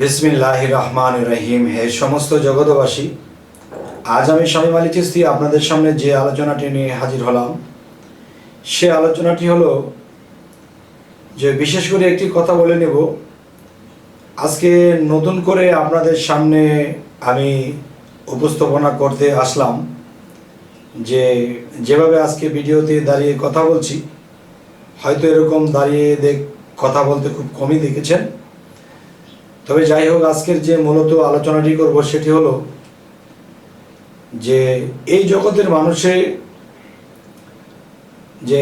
বিসমিল্লাহ রহমান রহিম হে সমস্ত জগতবাসী আজ আমি স্বামী মালিক চিস্তি আপনাদের সামনে যে আলোচনাটি নিয়ে হাজির হলাম, সে আলোচনাটি হলো যে বিশেষ করে একটি কথা বলে নেব। আজকে নতুন করে আপনাদের সামনে আমি উপস্থাপনা করতে আসলাম যে যেভাবে আজকে ভিডিওতে দাঁড়িয়ে কথা বলছি, হয়তো এরকম দাঁড়িয়ে দেখ কথা বলতে খুব কমই দেখেছেন। তবে যাই হোক, আজকের যে মূলত আলোচনাটি করব সেটি হলো যে এই জগতের মানুষে যে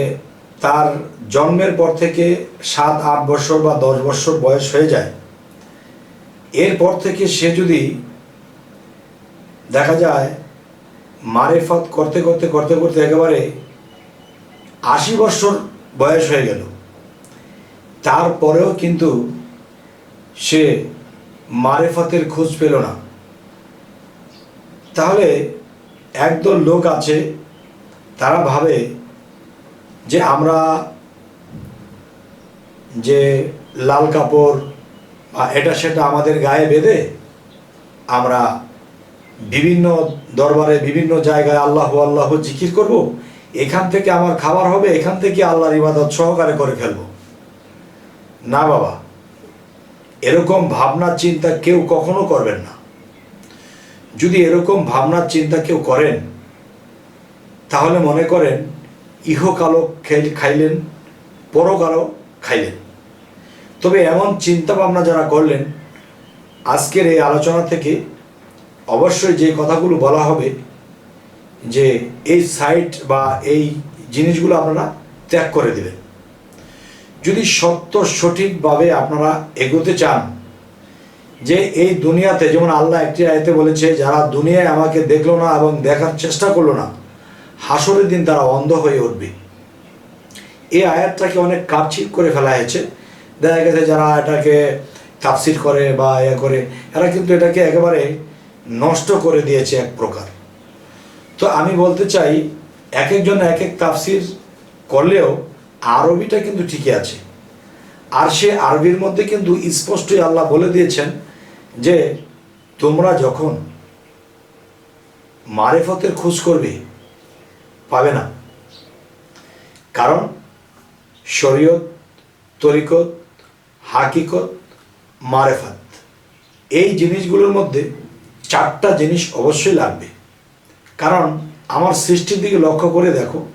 তার জন্মের পর থেকে সাত, আট বছর বা দশ বছর বয়স হয়ে যায়, এরপর থেকে সে যদি দেখা যায় মারেফত করতে করতে করতে করতে একেবারে আশি বছর বয়স হয়ে গেল, তারপরেও কিন্তু সে মারেফতের খোঁজ পেল না। তাহলে একদল লোক আছে, তারা ভাবে যে আমরা যে লাল কাপড় বা এটা সেটা আমাদের গায়ে বেঁধে আমরা বিভিন্ন দরবারে, বিভিন্ন জায়গায় আল্লাহ আল্লাহ জিকির করব, এখান থেকে আমার খাবার হবে, এখান থেকে আল্লাহর ইবাদত সহকারে করে ফেলব। না বাবা এরকম ভাবনার চিন্তা কেউ কখনো করবেন না। যদি এরকম ভাবনার চিন্তা কেউ করেন, তাহলে মনে করেন ইহকালও খেল- খাইলেন পরকালও খাইলেন। তবে এমন চিন্তা ভাবনা যারা করলেন, আজকের এই আলোচনা থেকে অবশ্যই যে কথাগুলো বলা হবে, যে এই সাইট বা এই জিনিসগুলো আপনারা ত্যাগ করে দেবেন। যদি সত্য সঠিকভাবে আপনারা এগোতে চান, যে এই দুনিয়াতে, যেমন আল্লাহ একটি আয়তে বলেছে, যারা দুনিয়ায় আমাকে দেখল না এবং দেখার চেষ্টা করল না, হাসরের দিন তারা অন্ধ হয়ে উঠবে। এই আয়াতটাকে অনেক কাপছিপ করে ফেলা হয়েছে। দেখা গেছে যারা এটাকে তাফসির করে বা ইয়ে করে, এরা কিন্তু এটাকে একেবারে নষ্ট করে দিয়েছে এক প্রকার। তো আমি বলতে চাই এক একজন এক এক তাফসির করলেও আরবিটা কিন্তু ঠিকই আছে। আর সে আরবির মধ্যে কিন্তু স্পষ্টই আল্লাহ বলে দিয়েছেন যে, তোমরা যখন মারেফতের খোঁজ করবে, পাবে না। কারণ শরীয়ত, তরিকত, হাকিকত, মারেফাত, এই জিনিসগুলোর মধ্যে চারটা জিনিস অবশ্যই লাগবে। কারণ আমার সৃষ্টির দিকে লক্ষ্য করে দেখো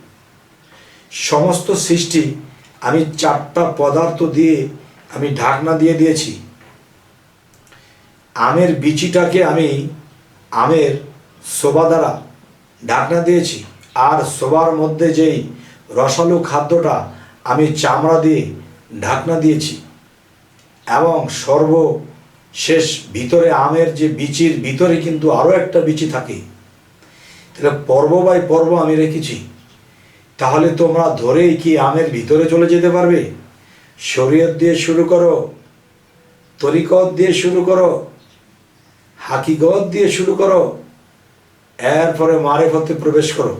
সমস্ত সৃষ্টি আমি চারটা পদার্থ দিয়ে আমি ঢাকনা দিয়ে দিয়েছি। আমের বিচিটাকে আমি আমের শোভা দ্বারা ঢাকনা দিয়েছি। আর শোবার মধ্যে যেই রসালো খাদ্যটা আমি চামড়া দিয়ে ঢাকনা দিয়েছি। এবং সর্বশেষ ভিতরে আমের যে বিচির ভিতরে কিন্তু আরও একটা বিচি থাকে। তাহলে পর্ব বাই পর্ব আমি রেখেছি। তাহলে তোমরা ধরেই কি আমের ভিতরে চলে যেতে পারবে? শরীয়ত দিয়ে শুরু করো, তরিকত দিয়ে শুরু করো হাকিগত দিয়ে শুরু করো, এরপরে মারেফতে প্রবেশ করো।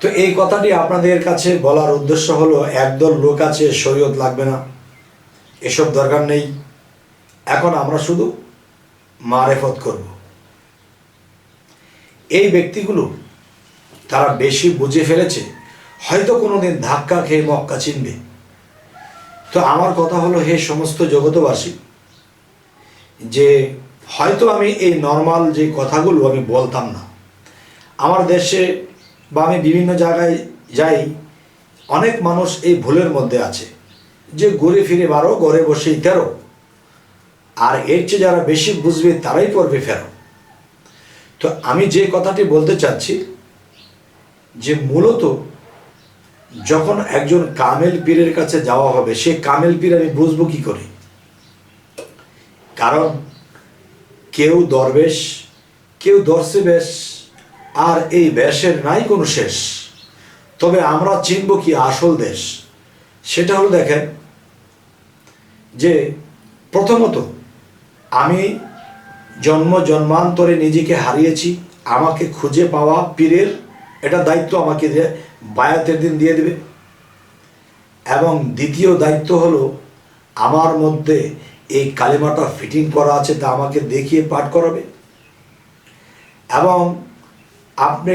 তো এই কথাটি আপনাদের কাছে বলার উদ্দেশ্য হলো, একদল লোক আছে, শরীয়ত লাগবে না। এসব দরকার নেই। এখন আমরা শুধু মারেফত করব। এই ব্যক্তিগুলো তারা বেশি বুঝে ফেলেছে, হয়তো কোনোদিন ধাক্কা খেয়ে মক্কা চিনবে। তো আমার কথা হলো হে সমস্ত জগতবাসী যে হয়তো আমি এই নর্মাল যে কথাগুলো আমি বলতাম না, আমার দেশে বা আমি বিভিন্ন জায়গায় যাই, অনেক মানুষ এই ভুলের মধ্যে আছে, যে ঘুরে ফিরে বারো, ঘরে বসেই তেরো, আর এর চেয়ে যারা বেশি বুঝবে তারাই পড়বে ফেরো। তো আমি যে কথাটি বলতে চাচ্ছি যে মূলত যখন একজন কামেল পীরের কাছে যাওয়া হবে, সে কামেল পীর আমি বুঝব কি করে? কারণ কেউ দরবেশ, কেউ দর্শে বেশ, আর এই বেশের নাই কোনো শেষ। তবে আমরা চিনব কি আসল দেশ? সেটা হলো দেখেন যে প্রথমত আমি জন্ম জন্মান্তরে নিজেকে হারিয়েছি, আমাকে খুঁজে পাওয়া পীরের এটা দায়িত্ব আমাকে যে বায়াতের দিন দিয়ে দেবে। এবং দ্বিতীয় দায়িত্ব হলো, আমার মধ্যে এই কালিমাটা ফিটিং করা আছে তা আমাকে দেখিয়ে পাঠ করাবে। এবং আপনি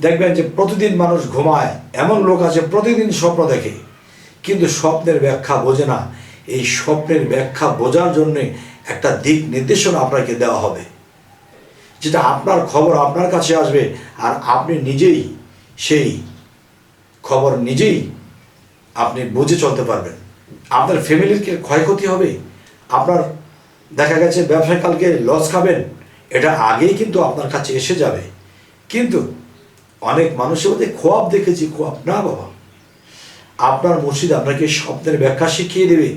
দেখবেন যে প্রতিদিন মানুষ ঘুমায়, এমন লোক আছে প্রতিদিন স্বপ্ন দেখে, কিন্তু স্বপ্নের ব্যাখ্যা বোঝে না। এই স্বপ্নের ব্যাখ্যা বোঝার জন্যে একটা দিক নির্দেশনা আপনাকে দেওয়া হবে। যেটা আপনার খবর আপনার কাছে আসবে আর আপনি নিজেই সেই খবর নিজেই আপনি বুঝে চলতে পারবেন। আপনার ফ্যামিলির কি ক্ষয়ক্ষতি হবে? আপনার দেখা গেছে ব্যবসায় কালকে লস খাবেন, এটা আগেই কিন্তু আপনার কাছে এসে যাবে। কিন্তু অনেক মানুষের মধ্যে খোয়াব দেখেছি, খোয়াব না বাবা। আপনার মসজিদ আপনাকে স্বপ্নের ব্যাখ্যা শিখিয়ে দেবে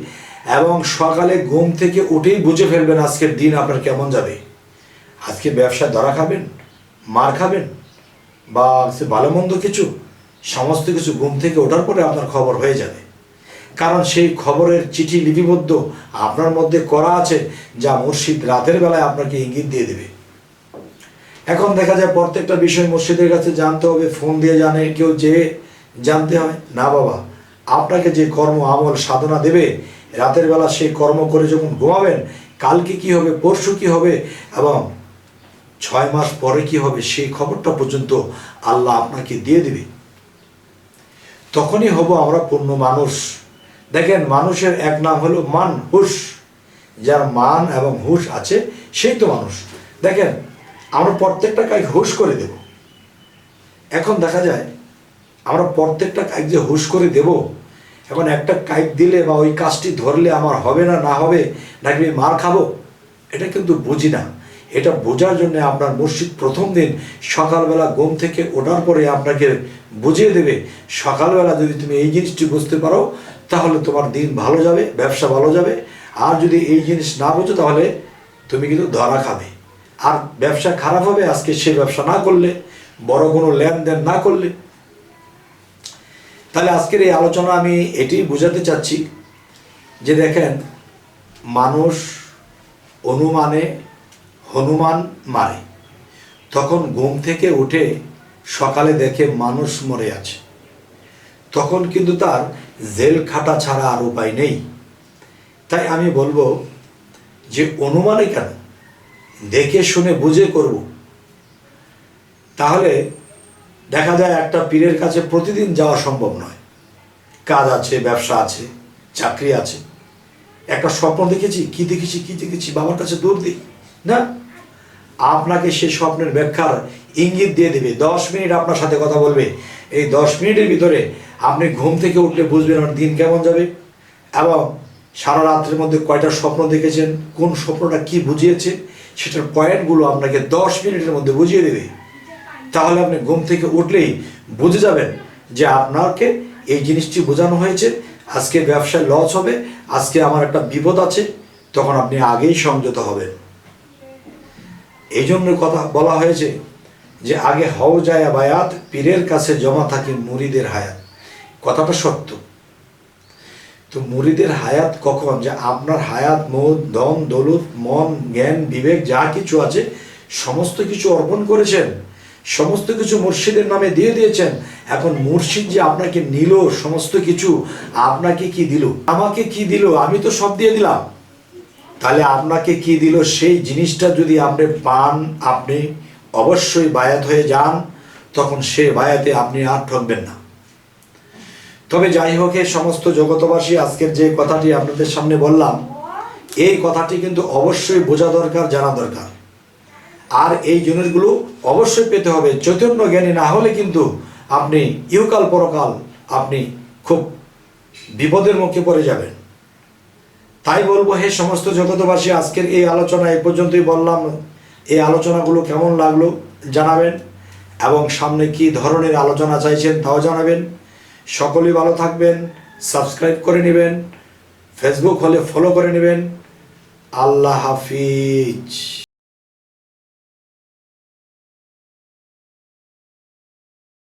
এবং সকালে ঘুম থেকে উঠেই বুঝে ফেলবেন আজকের দিন আপনার কেমন যাবে। আজকে ব্যবসায় ধরা খাবেন, মার খাবেন, বা সে ভালো মন্দ কিছু, সমস্ত কিছু ঘুম থেকে ওঠার পরে আপনার খবর হয়ে যাবে। কারণ সেই খবরের চিঠি লিপিবদ্ধ আপনার মধ্যে করা আছে যা মুর্শিদ রাতের বেলায় আপনাকে ইঙ্গিত দিয়ে দেবে। এখন দেখা যায় প্রত্যেকটা বিষয় মসজিদের কাছে জানতে হবে, ফোন দিয়ে জানে, কেউ যে জানতে হয়, না বাবা, আপনাকে যে কর্ম, আমল, সাধনা দেবে, রাতের বেলা সেই কর্ম করে যখন ঘুমাবেন, কালকে কি হবে, পরশু কি হবে, এবং ছয় মাস পরে কি হবে সেই খবরটা পর্যন্ত আল্লাহ আপনাকে দিয়ে দিবে। তখনই হব আমরা পূর্ণ মানুষ। দেখেন, মানুষের এক নাম হলো মান, হুশ। যার মান এবং হুশ আছে, সেই তো মানুষ। দেখেন, আমরা প্রত্যেকটা কাজ হুশ করে দেব। এখন দেখা যায়, আমরা প্রত্যেকটা কাজ যে হুশ করে দেব, এখন একটা কাজ দিলে বা ওই কাজটি ধরলে আমার হবে না না হবে, নাকি মার খাব? এটা কিন্তু বুঝি না। এটা বোঝার জন্য আপনার মসজিদ প্রথম দিন সকালবেলা ঘুম থেকে ওঠার পরে আপনাকে বুঝিয়ে দেবে, সকালবেলা যদি তুমি এই জিনিসটি বুঝতে পারো, তাহলে তোমার দিন ভালো যাবে, ব্যবসা ভালো যাবে। আর যদি এই জিনিস না বোঝো, তাহলে তুমি কিন্তু ধরা খাবে। আর ব্যবসা খারাপ হবে, আজকে সে ব্যবসা না করলে, বড় কোনো লেনদেন না করলে। তাহলে আজকের এই আলোচনা আমি এটি বোঝাতে চাচ্ছি যে দেখেন, মানুষ অনুমানে হনুমান মারে। তখন ঘুম থেকে উঠে সকালে দেখে মানুষ মরে আছে। তখন কিন্তু তার জেল খাটা ছাড়া আর উপায় নেই। তাই আমি বলব যে অনুমানে কেন? দেখে শুনে বুঝে করব। তাহলে দেখা যায় একটা পীরের কাছে প্রতিদিন যাওয়া সম্ভব নয়। কাজ আছে, ব্যবসা আছে, চাকরি আছে। একটা স্বপ্ন দেখেছি, কি দেখেছি কি দেখেছি, বাবার কাছে দৌড় দিই, না? আপনাকে সে স্বপ্নের ব্যাখ্যার ইঙ্গিত দিয়ে দেবে। দশ মিনিট আপনার সাথে কথা বলবে। এই দশ মিনিটের ভিতরে আপনি ঘুম থেকে উঠলে বুঝবেন আমার দিন কেমন যাবে এবং সারা রাত্রের মধ্যে কয়টা স্বপ্ন দেখেছেন, কোন স্বপ্নটা কি বুঝিয়েছে, সেটার পয়েন্টগুলো আপনাকে দশ মিনিটের মধ্যে বুঝিয়ে দেবে। তাহলে আপনি ঘুম থেকে উঠলেই বুঝে যাবেন যে আপনাকে এই জিনিসটি বোঝানো হয়েছে, আজকে ব্যবসায় লস হবে, আজকে আমার একটা বিপদ আছে, তখন আপনি আগেই সংযত হবেন। এই জন্য কথা বলা হয়েছে যে আগে হও যায় বায়াত পীরের কাছে জমা থাকে মুরিদের হায়াত। কথাটা সত্য। তো মুরিদের হায়াত কখন? যে আপনার হায়াত, মন দম দৌলত, মন, জ্ঞান, বিবেক, যা কিছু আছে, সমস্ত কিছু অর্পণ করেছেন, সমস্ত কিছু মুর্শিদের নামে দিয়ে দিয়েছেন। এখন মুর্শিদ যে আপনাকে নিল সমস্ত কিছু, আপনাকে কি দিল? আমাকে কি দিল? আমি তো সব দিয়ে দিলাম। তাহলে আপনাকে কি দিল? সেই জিনিসটা যদি আপনি পান, আপনি অবশ্যই বায়াত হয়ে যান, তখন সে বায়াতে আপনি আর ঠকবেন না। তবে যাই হোক সমস্ত জগতবাসী আজকের যে কথাটি আপনাদের সামনে বললাম, এই কথাটি কিন্তু অবশ্যই বোঝা দরকার, জানা দরকার। আর এই জিনিসগুলো অবশ্যই পেতে হবে। চৈতন্য জ্ঞানী না হলে কিন্তু আপনি ইহকাল পরকাল আপনি খুব বিপদের মুখে পড়ে যাবেন। তাই বলব, হে সমস্ত জগতবাসী আজকের এই আলোচনা এ পর্যন্তই বললাম। এই আলোচনাগুলো কেমন লাগল জানাবেন এবং সামনে কি ধরনের আলোচনা চাইছেন তাও জানাবেন। সকলেই ভালো থাকবেন, সাবস্ক্রাইব করে নেবেন, ফেসবুক হলে ফলো করে নেবেন। আল্লাহ হাফিজ।